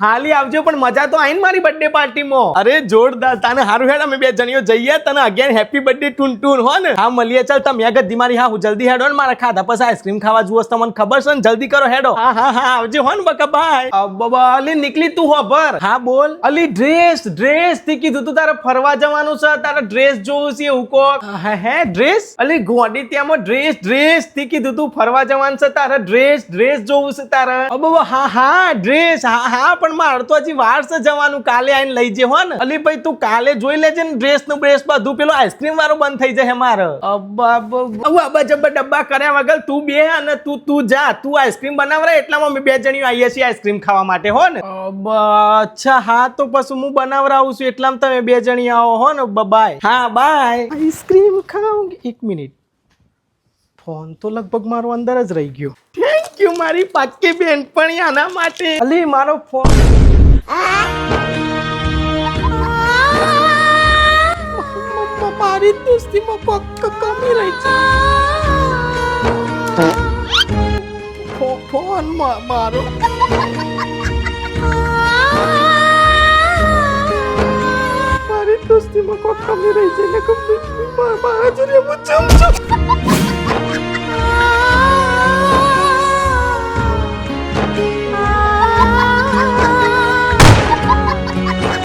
હાલી આવજો પણ મજા તો આઈ ને મારી બર્થડે પાર્ટીમાં અરે જોરદાર. તને હારું હેડ અમે બે જણીઓ જઈએ તને અગિયાર હેપી બર્થડે ટૂન ટૂન હો ને? હા મળીએ ચાલ તમે આગળ ધીમારી હા હું જલ્દી હેડો ને મારા ખાધા પછી આઈસ્ક્રીમ ખાવા જુઓ તમને ખબર છે ને? જલ્દી કરો હેડો. હા હા હા આવજો હો ને બકા ભાઈ બાબા અલી નીકળી તું હોબર હા બોલ. અલી ડ્રેસ ડ્રેસથી કીધું તું તારે ફરવા જવાનું છે તારે ડ્રેસ જોવું છે એવું કોક. હે હે ડ્રેસ અલી ગોડી ત્યાંમાં ડ્રેસ ડ્રેસથી કીધું તું ફરવા જવાનું છે તારે ડ્રેસ ડ્રેસ જોવું છે તારે. બાબા હા હા ડ્રેસ હા હા પણ મારે તો હજી વાર છે જવાનું કાલે આવીને લઈ જે હો ને. અલી ભાઈ તું કાલે જોઈ લેજે ને ડ્રેસનું ડ્રેસ બધું. પેલો આઈસ્ક્રીમ વાળો બંધ થઈ જશે મારે. અબ્બા જબ્બા ડબ્બા કર્યા વગર તું બે અને તું તું જા. તું આઈસ્ક્રીમ બનાવરા એટલામાં અમે બે જણીઓ આવીએ છીએ આઈસ્ક્રીમ ખાવા માટે, હો ને. અચ્છા, હા, તો પછી હું બનાવરાવું છું. એટલામાં તમે બે જણી આવો, હો ને. બાય હા બાય આઈસ્ક્રીમ ખાઉં એક મિનિટ. ફોન તો લગભગ મારો અંદર જ રહી ગયો. યુ મારી પાક્કી બેનપણી આના માટે. અલી, મારો ફોન મારી દોસ્તીમાં પક્ક કમી રહી છે. ફોન મારો. મારી દોસ્તીમાં કોક કમી રહી છે. મારા જોડે હું ચમ ચમ